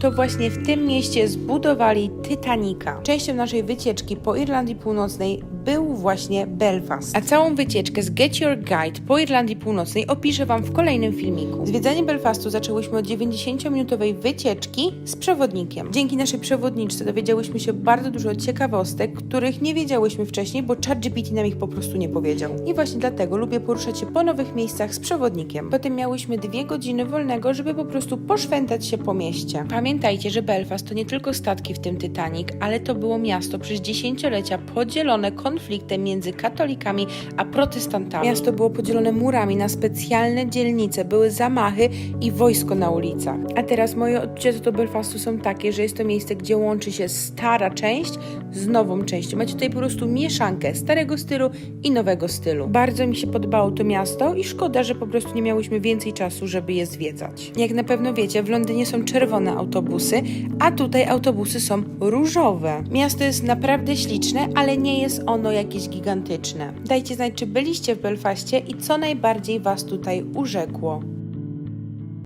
to właśnie w tym mieście zbudowali Titanica. Częścią naszej wycieczki po Irlandii Północnej był właśnie Belfast. A całą wycieczkę z Get Your Guide po Irlandii Północnej opiszę Wam w kolejnym filmiku. Zwiedzanie Belfastu zaczęłyśmy od 90-minutowej wycieczki z przewodnikiem. Dzięki naszej przewodniczce dowiedziałyśmy się bardzo dużo ciekawostek, których nie wiedziałyśmy wcześniej, bo ChatGPT nam ich po prostu nie powiedział. I właśnie dlatego lubię poruszać się po nowych miejscach z przewodnikiem. Potem miałyśmy dwie godziny wolnego, żeby po prostu poszwętać się po mieście. Pamiętajcie, że Belfast to nie tylko statki w tym Titanic, ale to było miasto przez dziesięciolecia podzielone konfliktem między katolikami a protestantami. Miasto było podzielone murami na specjalne dzielnice, były zamachy i wojsko na ulicach. A teraz moje odczucia do Belfastu są takie, że jest to miejsce, gdzie łączy się stara część z nową częścią. Macie tutaj po prostu mieszankę starego stylu i nowego stylu. Bardzo mi się podobało to miasto i szkoda, że po prostu nie miałyśmy więcej czasu, żeby je zwiedzać. Jak na pewno wiecie, w Londynie są czerwone autobusy, a tutaj autobusy są różowe. Miasto jest naprawdę śliczne, ale nie jest ono jakieś gigantyczne. Dajcie znać, czy byliście w Belfaście i co najbardziej Was tutaj urzekło.